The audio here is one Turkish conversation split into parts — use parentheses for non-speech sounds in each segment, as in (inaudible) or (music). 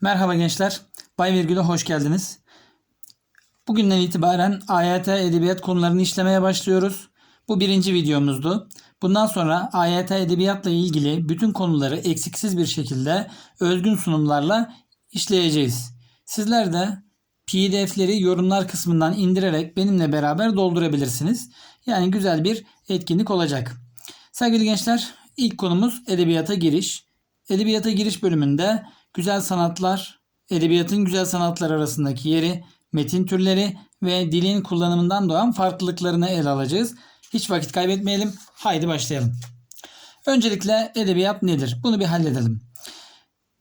Merhaba gençler. Bay Virgül'e hoş geldiniz. Bugünden itibaren AYT edebiyat konularını işlemeye başlıyoruz. Bu birinci videomuzdu. Bundan sonra AYT edebiyatla ilgili bütün konuları eksiksiz bir şekilde özgün sunumlarla işleyeceğiz. Sizler de PDF'leri yorumlar kısmından indirerek benimle beraber doldurabilirsiniz. Yani güzel bir etkinlik olacak. Sevgili gençler, ilk konumuz edebiyata giriş. Edebiyata giriş bölümünde güzel sanatlar, edebiyatın güzel sanatlar arasındaki yeri, metin türleri ve dilin kullanımından doğan farklılıklarını ele alacağız. Hiç vakit kaybetmeyelim. Haydi başlayalım. Öncelikle edebiyat nedir? Bunu bir halledelim.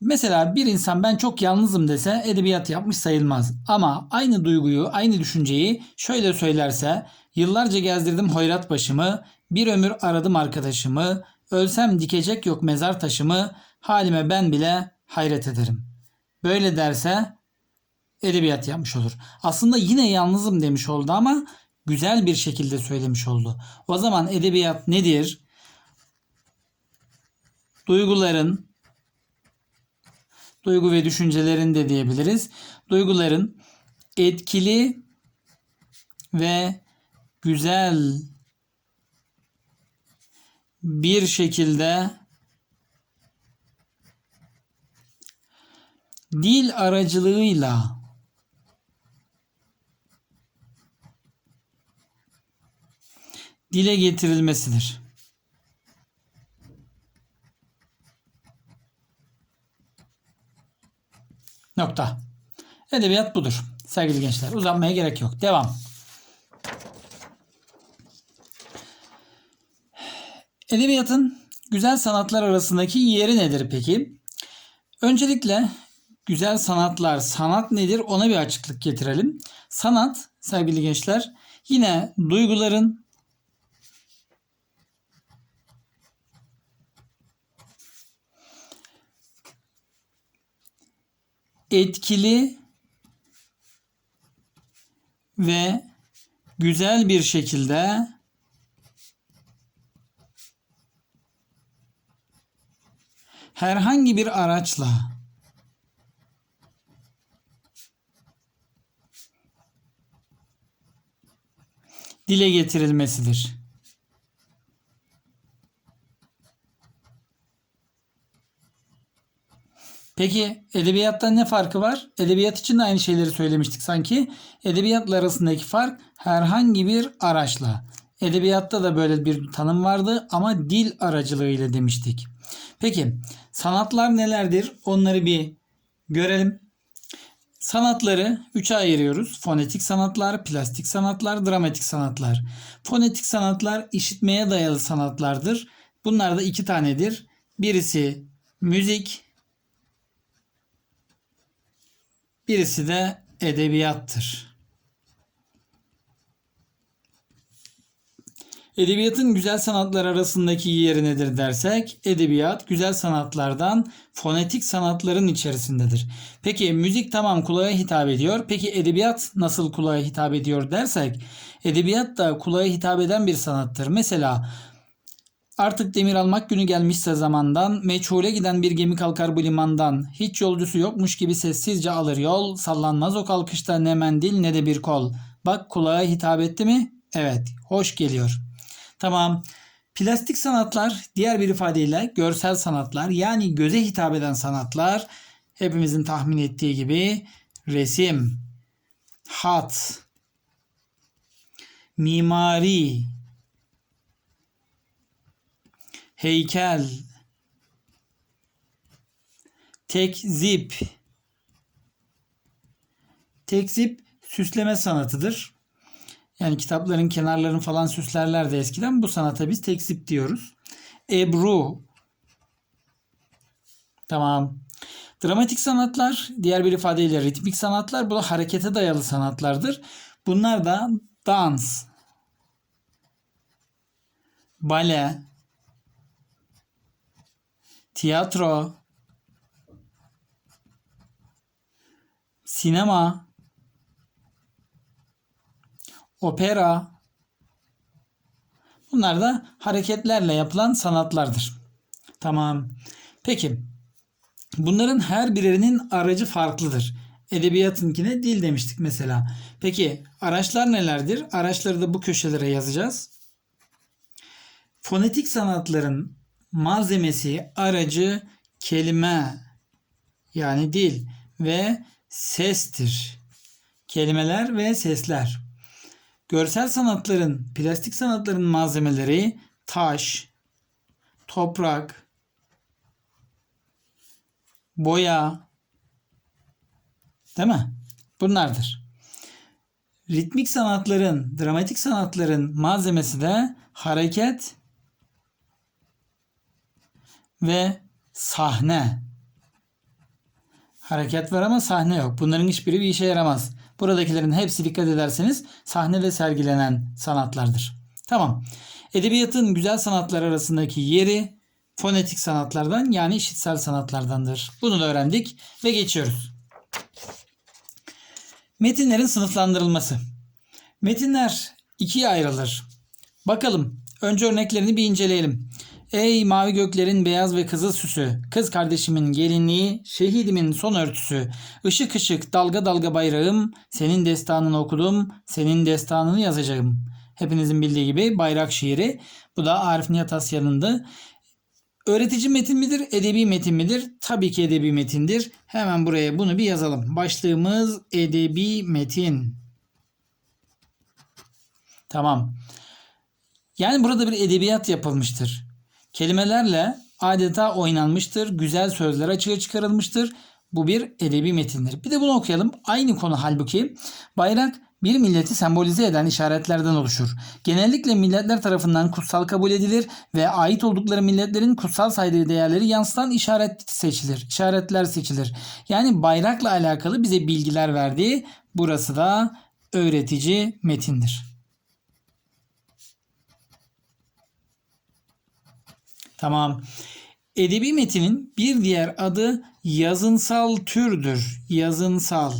Mesela bir insan ben çok yalnızım dese edebiyat yapmış sayılmaz. Ama aynı duyguyu, aynı düşünceyi şöyle söylerse yıllarca gezdirdim hoyrat başımı, bir ömür aradım arkadaşımı, ölsem dikecek yok mezar taşımı, halime ben bile hayret ederim. Böyle derse edebiyat yapmış olur. Aslında yine yalnızım demiş oldu ama güzel bir şekilde söylemiş oldu. O zaman edebiyat nedir? Duyguların, duygu ve düşüncelerin de diyebiliriz. Duyguların etkili ve güzel bir şekilde dil aracılığıyla dile getirilmesidir. Nokta. Edebiyat budur. Sevgili gençler uzanmaya gerek yok. Devam. Edebiyatın güzel sanatlar arasındaki yeri nedir peki? Öncelikle güzel sanatlar, sanat nedir ona bir açıklık getirelim. Sanat sevgili gençler yine duyguların etkili ve güzel bir şekilde herhangi bir araçla dile getirilmesidir. Peki edebiyatta ne farkı var? Edebiyat için de aynı şeyleri söylemiştik sanki. Edebiyatla arasındaki fark herhangi bir araçla. Edebiyatta da böyle bir tanım vardı ama dil aracılığıyla demiştik. Peki sanatlar nelerdir? Onları bir görelim. Sanatları üçe ayırıyoruz. Fonetik sanatlar, plastik sanatlar, dramatik sanatlar. Fonetik sanatlar işitmeye dayalı sanatlardır. Bunlar da iki tanedir. Birisi müzik, birisi de edebiyattır. Edebiyatın güzel sanatlar arasındaki yeri nedir dersek, edebiyat güzel sanatlardan fonetik sanatların içerisindedir. Peki müzik tamam kulağa hitap ediyor. Peki edebiyat nasıl kulağa hitap ediyor dersek, edebiyat da kulağa hitap eden bir sanattır. Mesela Artık demir almak günü gelmişse zamandan, meçhule giden bir gemi kalkar bu limandan. Hiç yolcusu yokmuş gibi sessizce alır yol, sallanmaz o kalkışta ne mendil ne de bir kol. Bak kulağa hitap etti mi? Evet, hoş geliyor. Tamam. Plastik sanatlar diğer bir ifadeyle görsel sanatlar yani göze hitap eden sanatlar hepimizin tahmin ettiği gibi resim, hat, mimari, heykel, tekzip, tekzip süsleme sanatıdır. Yani kitapların kenarlarını falan süslerlerdi eskiden. Bu sanata biz tekzip diyoruz. Ebru. Tamam. Dramatik sanatlar, diğer bir ifadeyle ritmik sanatlar, bu da harekete dayalı sanatlardır. Bunlar da dans, bale, tiyatro, sinema, opera. Bunlar da hareketlerle yapılan sanatlardır. Tamam. Peki Bunların her birinin aracı farklıdır. Edebiyatınkine dil demiştik mesela. Peki araçlar nelerdir? Araçları da bu köşelere yazacağız. Fonetik sanatların malzemesi, aracı kelime yani dil ve sestir. Kelimeler ve sesler. Görsel sanatların, plastik sanatların malzemeleri taş, toprak, boya, değil mi? Bunlardır. Ritmik sanatların, dramatik sanatların malzemesi de hareket ve sahne. Hareket var ama sahne yok. Bunların hiçbiri bir işe yaramaz. Buradakilerin hepsi dikkat ederseniz sahnede sergilenen sanatlardır. Tamam. Edebiyatın güzel sanatlar arasındaki yeri fonetik sanatlardan yani işitsel sanatlardandır. Bunu da öğrendik ve geçiyoruz. Metinlerin sınıflandırılması. Metinler ikiye ayrılır. Bakalım. Önce örneklerini bir inceleyelim. Ey mavi göklerin beyaz ve kızıl süsü, kız kardeşimin gelinliği, şehidimin son örtüsü, ışık ışık dalga dalga bayrağım, senin destanını okudum, senin destanını yazacağım. Hepinizin bildiği gibi bayrak şiiri. Bu da Arif Nihat Asyan'ındı. Öğretici metin midir, edebi metin midir? Tabii ki edebi metindir. Hemen buraya bunu bir yazalım. Başlığımız edebi metin. Tamam. Yani burada bir edebiyat yapılmıştır. Kelimelerle adeta oynanmıştır. Güzel sözler açığa çıkarılmıştır. Bu bir edebi metindir. Bir de bunu okuyalım. Aynı konu halbuki. Bayrak bir milleti sembolize eden işaretlerden oluşur. Genellikle milletler tarafından kutsal kabul edilir ve ait oldukları milletlerin kutsal saydığı değerleri yansıtan işaret seçilir. İşaretler seçilir. Yani bayrakla alakalı bize bilgiler verdiği burası da öğretici metindir. Tamam. Edebi metinin bir diğer adı yazınsal türdür. Yazınsal.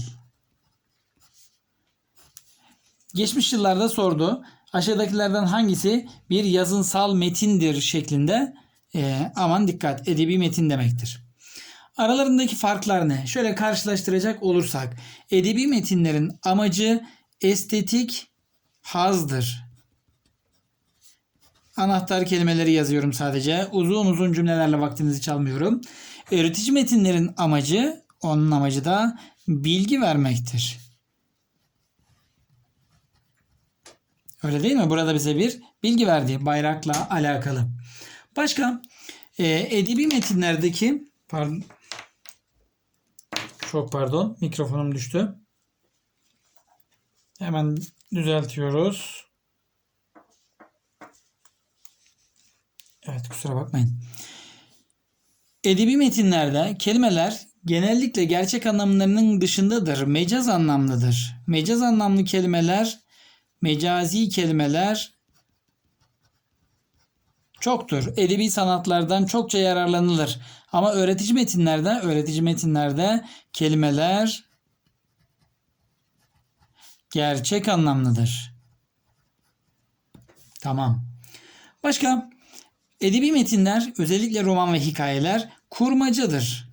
Geçmiş yıllarda sordu. Aşağıdakilerden hangisi bir yazınsal metindir şeklinde e, aman dikkat edebi metin demektir. Aralarındaki farklar ne? Şöyle karşılaştıracak olursak edebi metinlerin amacı estetik hazdır. Anahtar kelimeleri yazıyorum sadece. Uzun uzun cümlelerle vaktinizi çalmıyorum. Öğretici metinlerin amacı, onun amacı da bilgi vermektir. Öyle değil mi? Burada bize bir bilgi verdi bayrakla alakalı. Başka e, edebi metinlerdeki pardon çok pardon mikrofonum düştü. Hemen düzeltiyoruz. Evet kusura bakmayın. Edebi metinlerde kelimeler genellikle gerçek anlamlarının dışındadır. Mecaz anlamlıdır. Mecaz anlamlı kelimeler, mecazi kelimeler çoktur. Edebi sanatlardan çokça yararlanılır. Ama öğretici metinlerde, öğretici metinlerde kelimeler gerçek anlamlıdır. Tamam. Başka Edebi metinler özellikle roman ve hikayeler kurmacadır.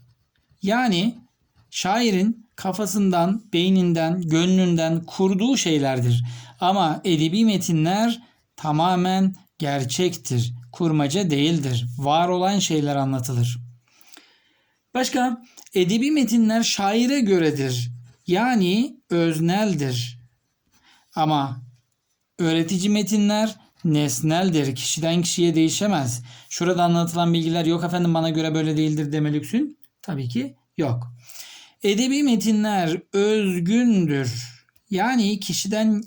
Yani şairin kafasından, beyninden, gönlünden kurduğu şeylerdir. Ama edebi metinler tamamen gerçektir. Kurmaca değildir. Var olan şeyler anlatılır. Başka edebi metinler şaire göredir. Yani özneldir. Ama öğretici metinler nesneldir. Kişiden kişiye değişemez. Şurada anlatılan bilgiler yok efendim bana göre böyle değildir deme lüksün. Tabii ki yok. Edebi metinler özgündür. Yani kişiden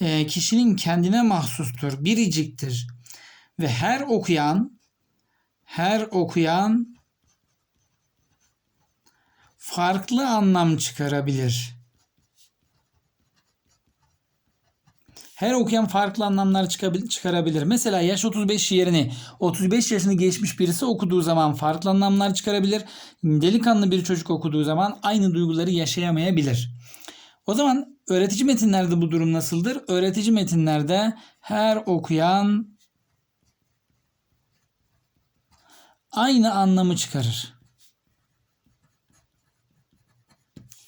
e, kişinin kendine mahsustur, biriciktir. Ve her okuyan her okuyan farklı anlam çıkarabilir. Her okuyan farklı anlamlar çıkarabilir. Mesela yaş 35 yerini 35 yaşını geçmiş birisi okuduğu zaman farklı anlamlar çıkarabilir. Delikanlı bir çocuk okuduğu zaman aynı duyguları yaşayamayabilir. O zaman öğretici metinlerde bu durum nasıldır? Öğretici metinlerde her okuyan aynı anlamı çıkarır.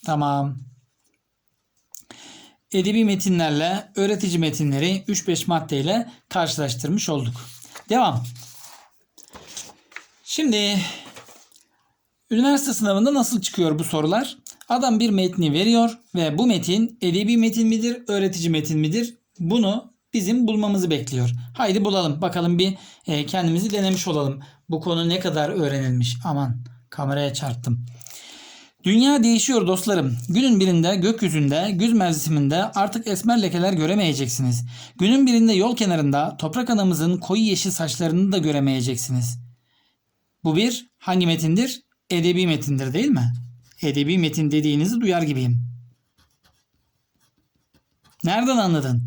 Tamam. Edebi metinlerle öğretici metinleri 3-5 maddeyle karşılaştırmış olduk. Devam. Şimdi üniversite sınavında nasıl çıkıyor bu sorular? Adam bir metni veriyor ve bu metin edebi metin midir, öğretici metin midir? Bunu bizim bulmamızı bekliyor. Haydi bulalım. Bakalım bir e, kendimizi denemiş olalım. Bu konu ne kadar öğrenilmiş? Aman kameraya çarptım. Dünya değişiyor dostlarım. Günün birinde gökyüzünde, güz mevsiminde artık esmer lekeler göremeyeceksiniz. Günün birinde yol kenarında toprak anamızın koyu yeşil saçlarını da göremeyeceksiniz. Bu bir hangi metindir? Edebi metindir değil mi? Edebi metin dediğinizi duyar gibiyim. Nereden anladın?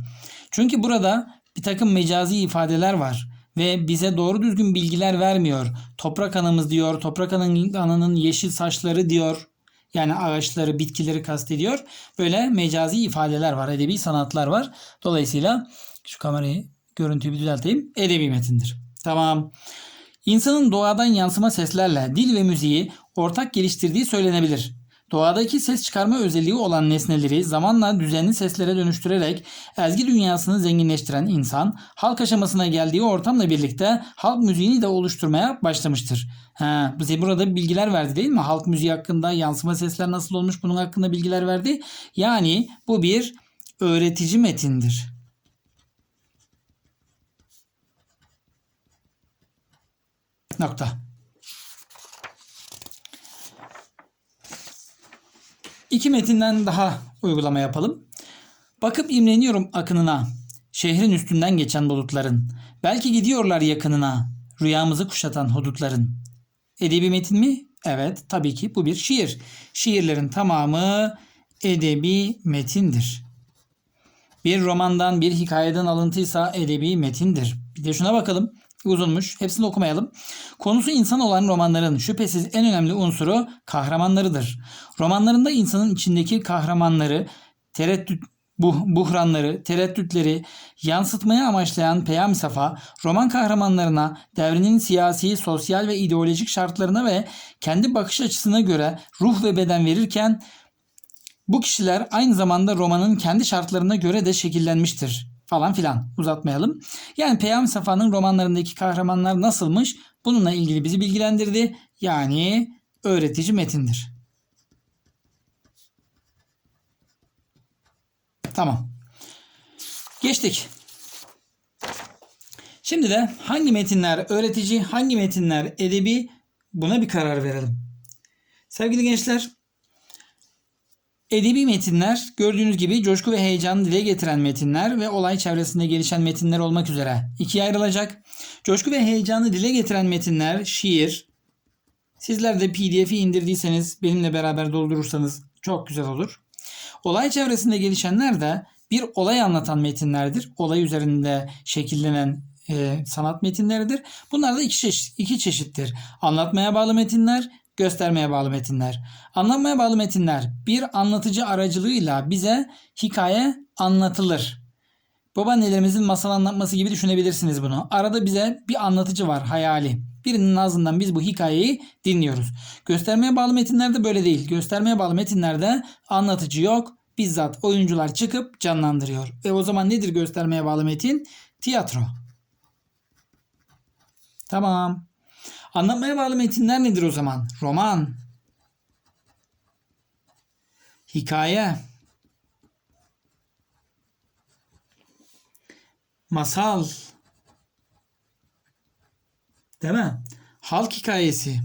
Çünkü burada bir takım mecazi ifadeler var ve bize doğru düzgün bilgiler vermiyor. Toprak anamız diyor, toprak ananın, yeşil saçları diyor. Yani ağaçları, bitkileri kastediyor. Böyle mecazi ifadeler var, edebi sanatlar var. Dolayısıyla şu kamerayı, görüntüyü bir düzelteyim. Edebi metindir. Tamam. İnsanın doğadan yansıma seslerle dil ve müziği ortak geliştirdiği söylenebilir. Doğadaki ses çıkarma özelliği olan nesneleri zamanla düzenli seslere dönüştürerek ezgi dünyasını zenginleştiren insan, halk aşamasına geldiği ortamla birlikte halk müziğini de oluşturmaya başlamıştır. Ha, bize burada bilgiler verdi değil mi? Halk müziği hakkında yansıma sesler nasıl olmuş bunun hakkında bilgiler verdi. Yani bu bir öğretici metindir. Nokta. İki metinden daha uygulama yapalım. Bakıp imreniyorum akınına, şehrin üstünden geçen bulutların. Belki gidiyorlar yakınına, rüyamızı kuşatan hudutların. Edebi metin mi? Evet, tabii ki bu bir şiir. Şiirlerin tamamı edebi metindir. Bir romandan, bir hikayeden alıntıysa edebi metindir. Bir de şuna bakalım. Uzunmuş. Hepsini okumayalım. Konusu insan olan romanların şüphesiz en önemli unsuru kahramanlarıdır. Romanlarında insanın içindeki kahramanları, tereddüt, bu, buhranları, tereddütleri yansıtmaya amaçlayan Peyam Safa, roman kahramanlarına devrinin siyasi, sosyal ve ideolojik şartlarına ve kendi bakış açısına göre ruh ve beden verirken bu kişiler aynı zamanda romanın kendi şartlarına göre de şekillenmiştir falan filan uzatmayalım. Yani Peyami Safa'nın romanlarındaki kahramanlar nasılmış bununla ilgili bizi bilgilendirdi. Yani öğretici metindir. Tamam. Geçtik. Şimdi de hangi metinler öğretici, hangi metinler edebi buna bir karar verelim. Sevgili gençler, Edebi metinler gördüğünüz gibi coşku ve heyecanı dile getiren metinler ve olay çevresinde gelişen metinler olmak üzere ikiye ayrılacak. Coşku ve heyecanı dile getiren metinler şiir. Sizler de pdf'i indirdiyseniz benimle beraber doldurursanız çok güzel olur. Olay çevresinde gelişenler de bir olay anlatan metinlerdir. Olay üzerinde şekillenen e, sanat metinleridir. Bunlar da iki, çeşit, iki çeşittir. Anlatmaya bağlı metinler göstermeye bağlı metinler. Anlatmaya bağlı metinler bir anlatıcı aracılığıyla bize hikaye anlatılır. Babaannelerimizin masal anlatması gibi düşünebilirsiniz bunu. Arada bize bir anlatıcı var hayali. Birinin ağzından biz bu hikayeyi dinliyoruz. Göstermeye bağlı metinlerde böyle değil. Göstermeye bağlı metinlerde anlatıcı yok. Bizzat oyuncular çıkıp canlandırıyor. Ve o zaman nedir göstermeye bağlı metin? Tiyatro. Tamam. Anlatmaya bağlı metinler nedir o zaman? Roman, hikaye, masal, değil mi? Halk hikayesi,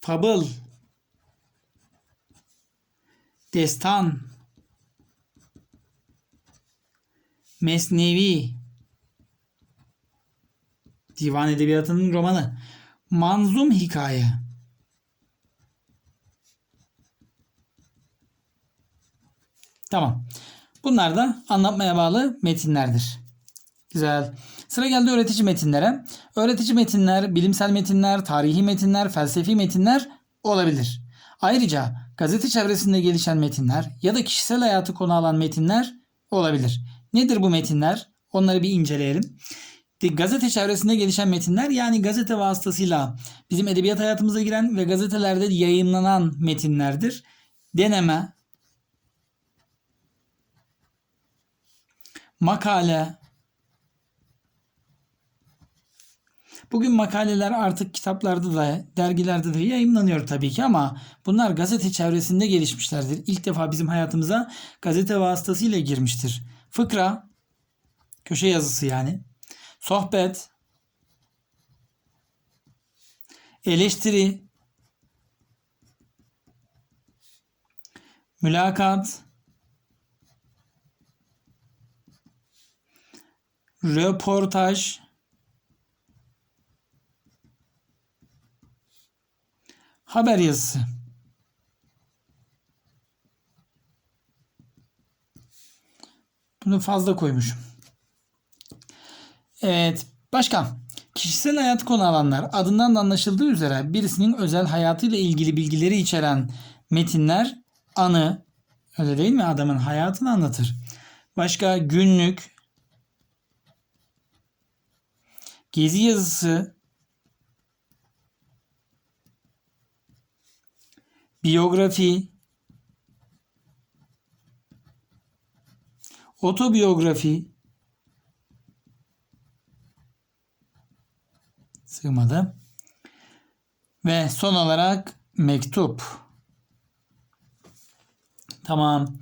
fabıl, destan, mesnevi, Divan Edebiyatı'nın romanı. Manzum Hikaye. Tamam. Bunlar da anlatmaya bağlı metinlerdir. Güzel. Sıra geldi öğretici metinlere. Öğretici metinler, bilimsel metinler, tarihi metinler, felsefi metinler olabilir. Ayrıca gazete çevresinde gelişen metinler ya da kişisel hayatı konu alan metinler olabilir. Nedir bu metinler? Onları bir inceleyelim gazete çevresinde gelişen metinler yani gazete vasıtasıyla bizim edebiyat hayatımıza giren ve gazetelerde yayınlanan metinlerdir. Deneme, makale, Bugün makaleler artık kitaplarda da, dergilerde de yayınlanıyor tabii ki ama bunlar gazete çevresinde gelişmişlerdir. İlk defa bizim hayatımıza gazete vasıtasıyla girmiştir. Fıkra, köşe yazısı yani. Sohbet, eleştiri, mülakat, röportaj, haber yazısı. Bunu fazla koymuşum. Evet. Başka. Kişisel hayat konu alanlar adından da anlaşıldığı üzere birisinin özel hayatıyla ilgili bilgileri içeren metinler anı öyle değil mi adamın hayatını anlatır. Başka günlük gezi yazısı biyografi otobiyografi sığmadı. Ve son olarak mektup. Tamam.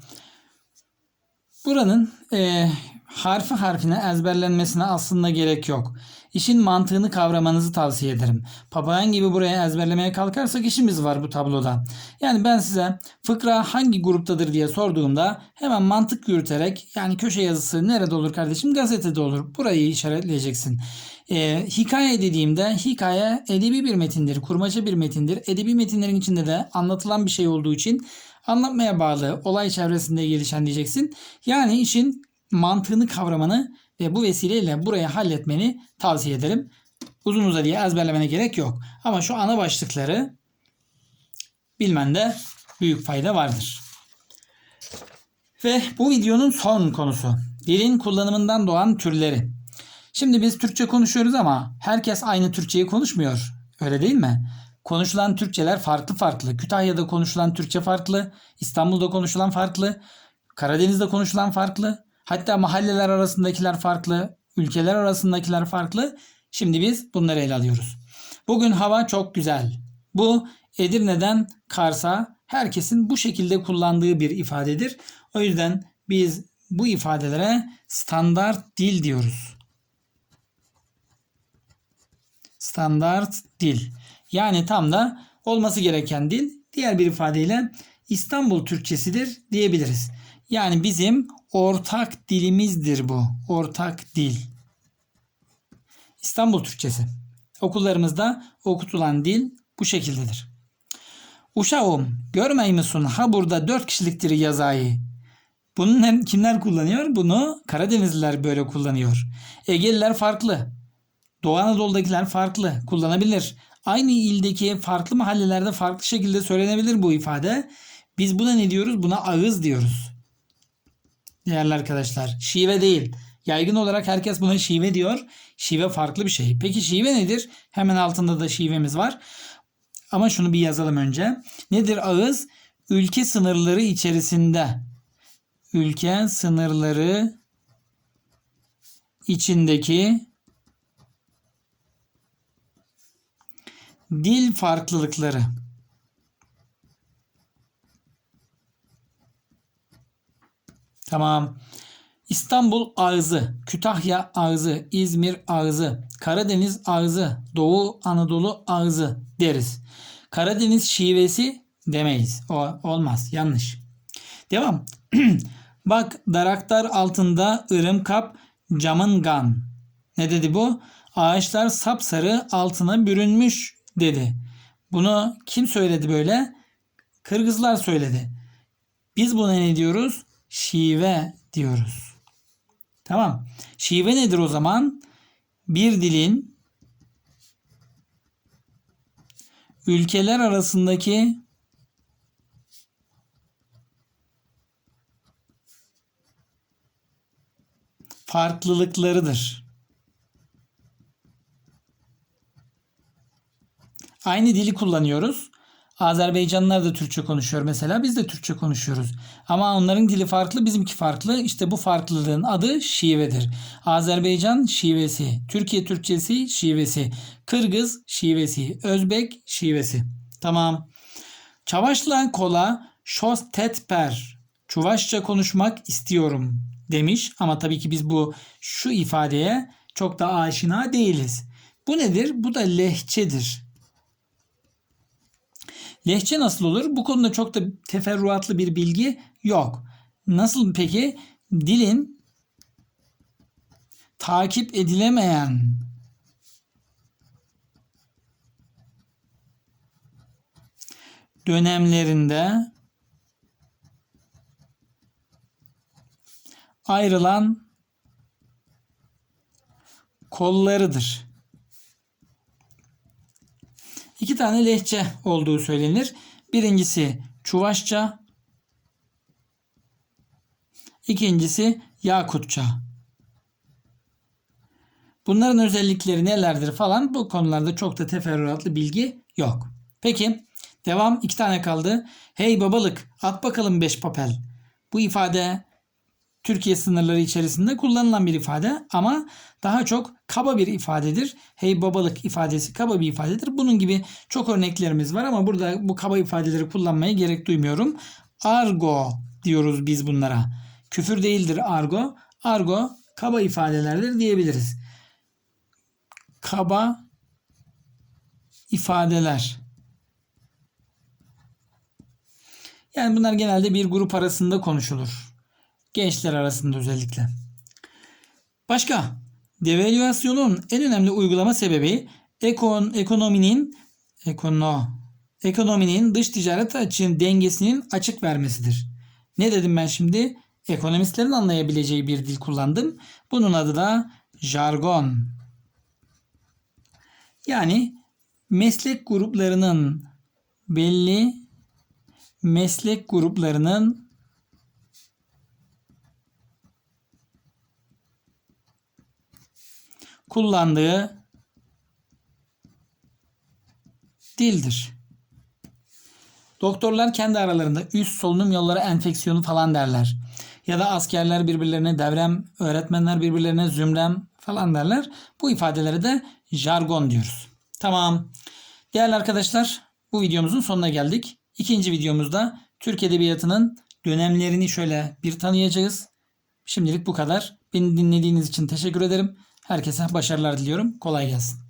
Buranın e, harfi harfine ezberlenmesine aslında gerek yok. İşin mantığını kavramanızı tavsiye ederim. Papağan gibi buraya ezberlemeye kalkarsak işimiz var bu tabloda. Yani ben size fıkra hangi gruptadır diye sorduğumda hemen mantık yürüterek yani köşe yazısı nerede olur kardeşim gazetede olur. Burayı işaretleyeceksin. Ee, hikaye dediğimde hikaye edebi bir metindir, kurmaca bir metindir. Edebi metinlerin içinde de anlatılan bir şey olduğu için anlatmaya bağlı olay çevresinde gelişen diyeceksin. Yani işin mantığını kavramanı ve bu vesileyle burayı halletmeni tavsiye ederim. Uzun uzadıya ezberlemene gerek yok. Ama şu ana başlıkları bilmende büyük fayda vardır. Ve bu videonun son konusu. Dilin kullanımından doğan türleri. Şimdi biz Türkçe konuşuyoruz ama herkes aynı Türkçeyi konuşmuyor. Öyle değil mi? Konuşulan Türkçeler farklı farklı. Kütahya'da konuşulan Türkçe farklı. İstanbul'da konuşulan farklı. Karadeniz'de konuşulan farklı. Hatta mahalleler arasındakiler farklı. Ülkeler arasındakiler farklı. Şimdi biz bunları ele alıyoruz. Bugün hava çok güzel. Bu Edirne'den Kars'a herkesin bu şekilde kullandığı bir ifadedir. O yüzden biz bu ifadelere standart dil diyoruz. Standart dil. Yani tam da olması gereken dil diğer bir ifadeyle İstanbul Türkçesidir diyebiliriz. Yani bizim ortak dilimizdir bu. Ortak dil. İstanbul Türkçesi. Okullarımızda okutulan dil bu şekildedir. Uşağım görmey misin ha burada dört kişiliktir yazayı. Bunun hem kimler kullanıyor? Bunu Karadenizliler böyle kullanıyor. Egeliler farklı. Doğu Anadolu'dakiler farklı. Kullanabilir. Aynı ildeki farklı mahallelerde farklı şekilde söylenebilir bu ifade. Biz buna ne diyoruz? Buna ağız diyoruz. Değerli arkadaşlar. Şive değil. Yaygın olarak herkes buna şive diyor. Şive farklı bir şey. Peki şive nedir? Hemen altında da şivemiz var. Ama şunu bir yazalım önce. Nedir ağız? Ülke sınırları içerisinde. Ülke sınırları içindeki dil farklılıkları. Tamam. İstanbul ağzı, Kütahya ağzı, İzmir ağzı, Karadeniz ağzı, Doğu Anadolu ağzı deriz. Karadeniz şivesi demeyiz. O olmaz. Yanlış. Devam. (clears throat) Bak daraktar altında ırım kap camın gan. Ne dedi bu? Ağaçlar sapsarı altına bürünmüş dedi. Bunu kim söyledi böyle? Kırgızlar söyledi. Biz buna ne diyoruz? Şive diyoruz. Tamam. Şive nedir o zaman? Bir dilin ülkeler arasındaki farklılıklarıdır. Aynı dili kullanıyoruz. Azerbaycanlılar da Türkçe konuşuyor mesela. Biz de Türkçe konuşuyoruz. Ama onların dili farklı, bizimki farklı. İşte bu farklılığın adı şivedir. Azerbaycan şivesi, Türkiye Türkçesi şivesi, Kırgız şivesi, Özbek şivesi. Tamam. Çavaşla kola şos tetper. Çuvaşça konuşmak istiyorum demiş. Ama tabii ki biz bu şu ifadeye çok da aşina değiliz. Bu nedir? Bu da lehçedir. Lehçe nasıl olur? Bu konuda çok da teferruatlı bir bilgi yok. Nasıl peki? Dilin takip edilemeyen dönemlerinde ayrılan kollarıdır. İki tane lehçe olduğu söylenir. Birincisi Çuvaşça, ikincisi Yakutça. Bunların özellikleri nelerdir falan bu konularda çok da teferruatlı bilgi yok. Peki devam iki tane kaldı. Hey babalık at bakalım beş papel. Bu ifade Türkiye sınırları içerisinde kullanılan bir ifade ama daha çok kaba bir ifadedir. Hey babalık ifadesi kaba bir ifadedir. Bunun gibi çok örneklerimiz var ama burada bu kaba ifadeleri kullanmaya gerek duymuyorum. Argo diyoruz biz bunlara. Küfür değildir argo. Argo kaba ifadelerdir diyebiliriz. Kaba ifadeler. Yani bunlar genelde bir grup arasında konuşulur. Gençler arasında özellikle. Başka, devalüasyonun en önemli uygulama sebebi ekon, ekonominin ekono, ekonominin dış ticaret açığın dengesinin açık vermesidir. Ne dedim ben şimdi? Ekonomistlerin anlayabileceği bir dil kullandım. Bunun adı da jargon. Yani meslek gruplarının belli meslek gruplarının kullandığı dildir. Doktorlar kendi aralarında üst solunum yolları enfeksiyonu falan derler. Ya da askerler birbirlerine devrem, öğretmenler birbirlerine zümrem falan derler. Bu ifadelere de jargon diyoruz. Tamam. Değerli arkadaşlar bu videomuzun sonuna geldik. İkinci videomuzda Türk Edebiyatı'nın dönemlerini şöyle bir tanıyacağız. Şimdilik bu kadar. Beni dinlediğiniz için teşekkür ederim. Herkese başarılar diliyorum. Kolay gelsin.